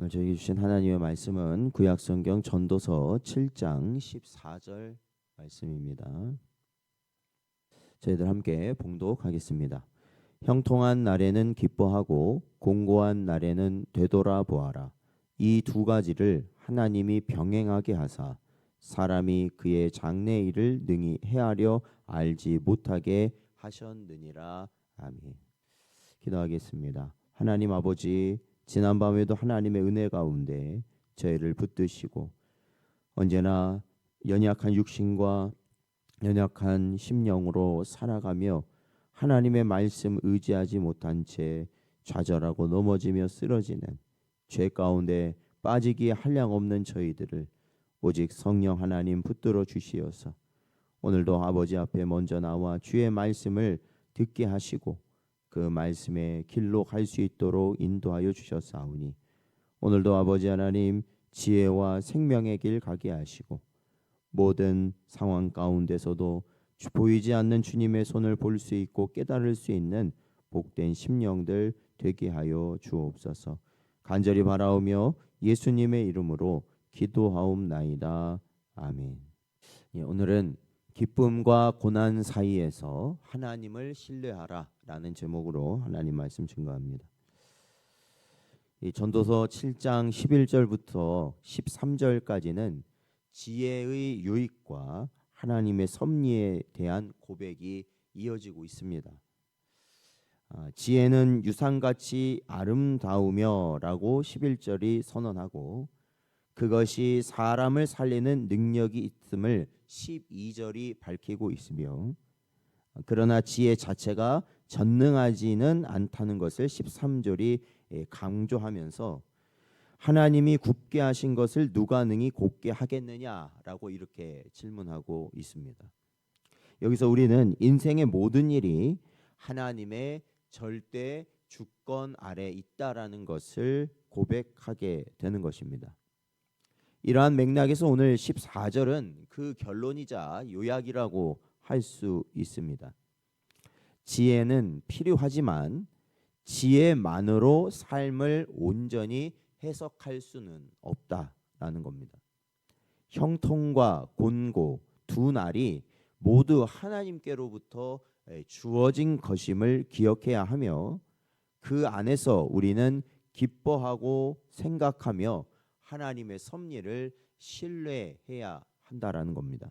오늘 저에게 주신 하나님의 말씀은 구약성경 전도서 7장 14절 말씀입니다. 저희들 함께 봉독하겠습니다. 형통한 날에는 기뻐하고 공고한 날에는 되돌아 보아라. 이 두 가지를 하나님이 병행하게 하사 사람이 그의 장래 일을 능히 헤아려 알지 못하게 하셨느니라. 아멘. 기도하겠습니다. 하나님 아버지 지난밤에도 하나님의 은혜 가운데 저희를 붙드시고 언제나 연약한 육신과 연약한 심령으로 살아가며 하나님의 말씀 의지하지 못한 채 좌절하고 넘어지며 쓰러지는 죄 가운데 빠지기에 한량 없는 저희들을 오직 성령 하나님 붙들어 주시어서 오늘도 아버지 앞에 먼저 나와 주의 말씀을 듣게 하시고 그 말씀의 길로 갈 수 있도록 인도하여 주셨사오니 오늘도 아버지 하나님 지혜와 생명의 길 가게 하시고 모든 상황 가운데서도 주- 보이지 않는 주님의 손을 볼 수 있고 깨달을 수 있는 복된 심령들 되게 하여 주옵소서. 간절히 바라오며 예수님의 이름으로 기도하옵나이다. 아멘. 예, 오늘은 기쁨과 고난 사이에서 하나님을 신뢰하라 라는 제목으로 하나님 말씀 증거합니다. 이 전도서 7장 11절부터 13절까지는 지혜의 유익과 하나님의 섭리에 대한 고백이 이어지고 있습니다. 아, 지혜는 유산같이 아름다우며라고 11절이 선언하고 그것이 사람을 살리는 능력이 있음을 12절이 밝히고 있으며 그러나 지혜 자체가 전능하지는 않다는 것을 13절이 예, 강조하면서 하나님이 굽게 하신 것을 누가 능히 곱게 하겠느냐라고 이렇게 질문하고 있습니다. 여기서 우리는 인생의 모든 일이 하나님의 절대 주권 아래 있다라는 것을 고백하게 되는 것입니다. 이러한 맥락에서 오늘 14절은 그 결론이자 요약이라고 할 수 있습니다. 지혜는 필요하지만 지혜만으로 삶을 온전히 해석할 수는 없다라는 겁니다. 형통과 곤고 두 날이 모두 하나님께로부터 주어진 것임을 기억해야 하며 그 안에서 우리는 기뻐하고 생각하며 하나님의 섭리를 신뢰해야 한다라는 겁니다.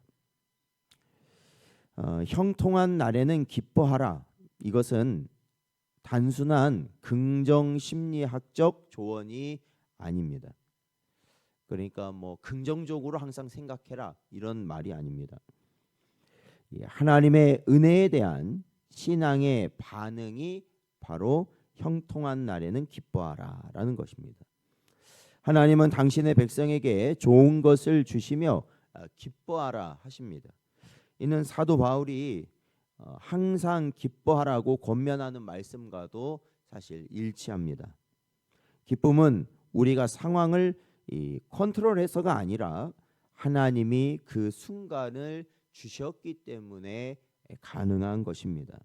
어, 형통한 날에는 기뻐하라. 이것은 단순한 긍정 심리학적 조언이 아닙니다. 그러니까 뭐 긍정적으로 항상 생각해라 이런 말이 아닙니다. 예, 하나님의 은혜에 대한 신앙의 반응이 바로 형통한 날에는 기뻐하라라는 것입니다. 하나님은 당신의 백성에게 좋은 것을 주시며 아, 기뻐하라 하십니다. 이는 사도 바울이 어, 항상 기뻐하라고 권면하는 말씀과도 사실 일치합니다. 기쁨은 우리가 상황을 이 컨트롤해서가 아니라 하나님이 그 순간을 주셨기 때문에 가능한 것입니다.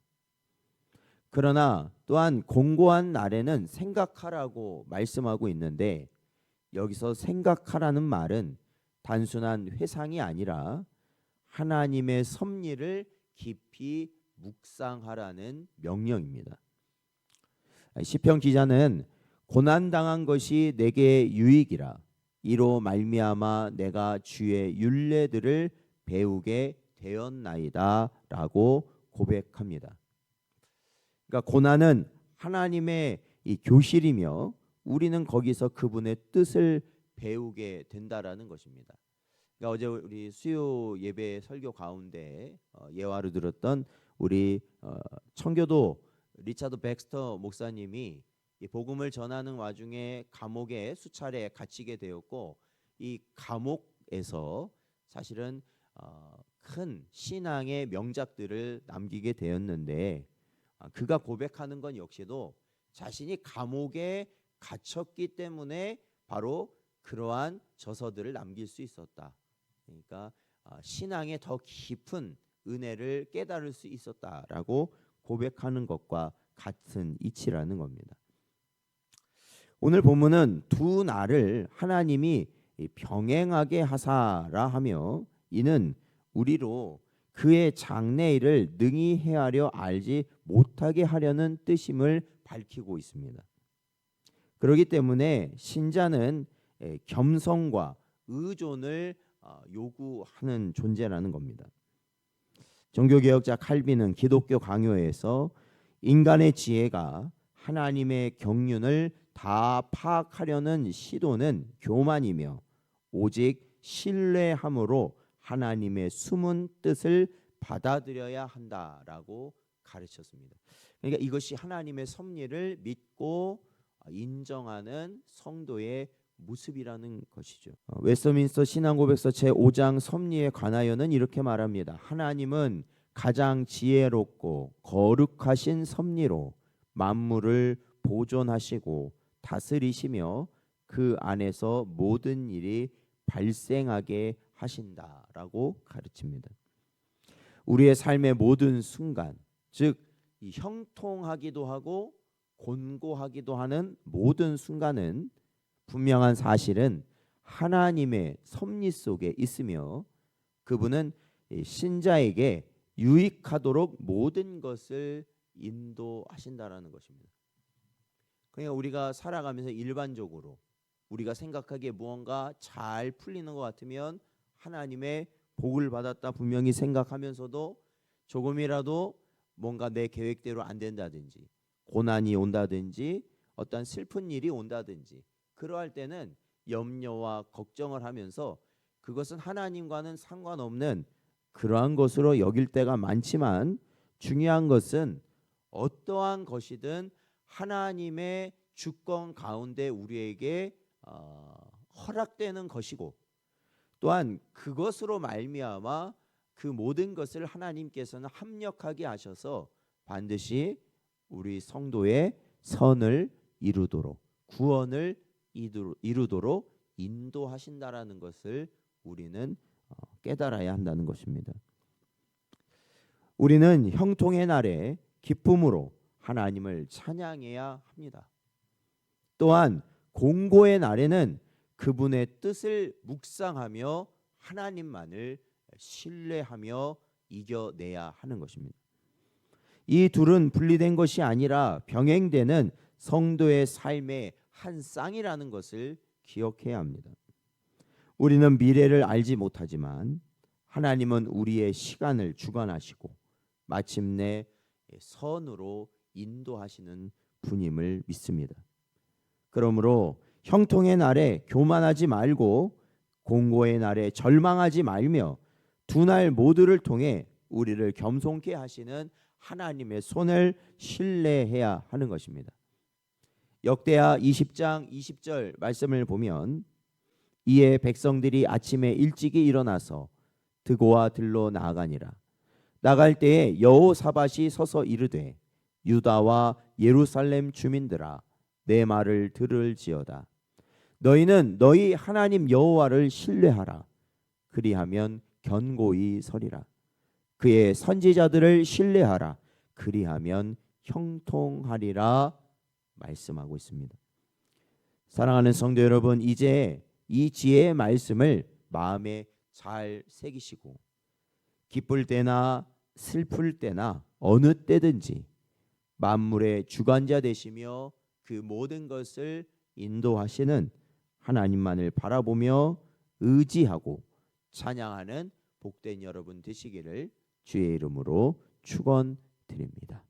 그러나 또한 공고한 날에는 생각하라고 말씀하고 있는데 여기서 생각하라는 말은 단순한 회상이 아니라 하나님의 섭리를 깊이 묵상하라는 명령입니다. 시편 기자는 고난 당한 것이 내게 유익이라 이로 말미암아 내가 주의 율례들을 배우게 되었나이다라고 고백합니다. 그러니까 고난은 하나님의 이 교실이며 우리는 거기서 그분의 뜻을 배우게 된다라는 것입니다. 그러니까 어제 우리 수요 예배 설교 가운데 어, 예화로 들었던 우리 어, 청교도 리차드 백스터 목사님이 이 복음을 전하는 와중에 감옥에 수차례 갇히게 되었고 이 감옥에서 사실은 어, 큰 신앙의 명작들을 남기게 되었는데 아, 그가 고백하는 건 역시도 자신이 감옥에 갇혔기 때문에 바로 그러한 저서들을 남길 수 있었다. 그러니까 아, 신앙의 더 깊은 은혜를 깨달을 수 있었다라고 고백하는 것과 같은 이치라는 겁니다. 오늘 본문은 두 날을 하나님이 이 병행하게 하사라 하며 이는 우리로 그의 장래일을 능히 헤아려 알지 못하게 하려는 뜻임을 밝히고 있습니다. 그렇기 때문에 신자는 에, 겸손과 의존을 어, 요구하는 존재라는 겁니다. 종교개혁자 칼빈은 기독교 강요에서 인간의 지혜가 하나님의 경륜을 다 파악하려는 시도는 교만이며 오직 신뢰함으로 하나님의 숨은 뜻을 받아들여야 한다라고 가르쳤습니다. 그러니까 이것이 하나님의 섭리를 믿고 인정하는 성도의 모습이라는 것이죠. 어, 웨스터민스터 신앙고백서 제 5장 섭리에 관하여는 이렇게 말합니다. 하나님은 가장 지혜롭고 거룩하신 섭리로 만물을 보존하시고 다스리시며 그 안에서 모든 일이 발생하게 하신다라고 가르칩니다. 우리의 삶의 모든 순간, 즉이 형통하기도 하고 곤고하기도 하는 모든 순간은 분명한 사실은 하나님의 섭리 속에 있으며 그분은 이 신자에게 유익하도록 모든 것을 인도하신다라는 것입니다. 그러니까 우리가 살아가면서 일반적으로 우리가 생각하기에 무언가 잘 풀리는 것 같으면 하나님의 복을 받았다 분명히 생각하면서도 조금이라도 뭔가 내 계획대로 안 된다든지 고난이 온다든지 어떤 슬픈 일이 온다든지 그러할 때는 염려와 걱정을 하면서 그것은 하나님과는 상관없는 그러한 것으로 여길 때가 많지만 중요한 것은 어떠한 것이든 하나님의 주권 가운데 우리에게 어, 허락되는 것이고 또한 그것으로 말미암아 그 모든 것을 하나님께서는 합력하게 하셔서 반드시 우리 성도의 선을 이루도록 구원을 이루도록 인도하신다라는 것을 우리는 어, 깨달아야 한다는 것입니다. 우리는 형통의 날에 기쁨으로 하나님을 찬양해야 합니다. 또한 공고의 날에는 그분의 뜻을 묵상하며 하나님만을 신뢰하며 이겨내야 하는 것입니다. 이 둘은 분리된 것이 아니라 병행되는 성도의 삶의 한 쌍이라는 것을 기억해야 합니다. 우리는 미래를 알지 못하지만 하나님은 우리의 시간을 주관하시고 마침내 선으로 인도하시는 분임을 믿습니다. 그러므로 형통의 날에 교만하지 말고 공고의 날에 절망하지 말며 두 날 모두를 통해 우리를 겸손케 하시는 하나님의 손을 신뢰해야 하는 것입니다. 역대하 20장 20절 말씀을 보면 이에 백성들이 아침에 일찍이 일어나서 드고와 들로 나아가니라. 나갈 때에 여호사밧이 서서 이르되 유다와 예루살렘 주민들아 내 말을 들을지어다. 너희는 너희 하나님 여호와를 신뢰하라. 그리하면 견고히 서리라. 그의 선지자들을 신뢰하라. 그리하면 형통하리라 말씀하고 있습니다. 사랑하는 성도 여러분 이제 이 지혜의 말씀을 마음에 잘 새기시고 기쁠 때나 슬플 때나 어느 때든지 만물의 주관자 되시며 그 모든 것을 인도하시는 하나님만을 바라보며 의지하고 찬양하는 복된 여러분 되시기를 주의 이름으로 축원드립니다.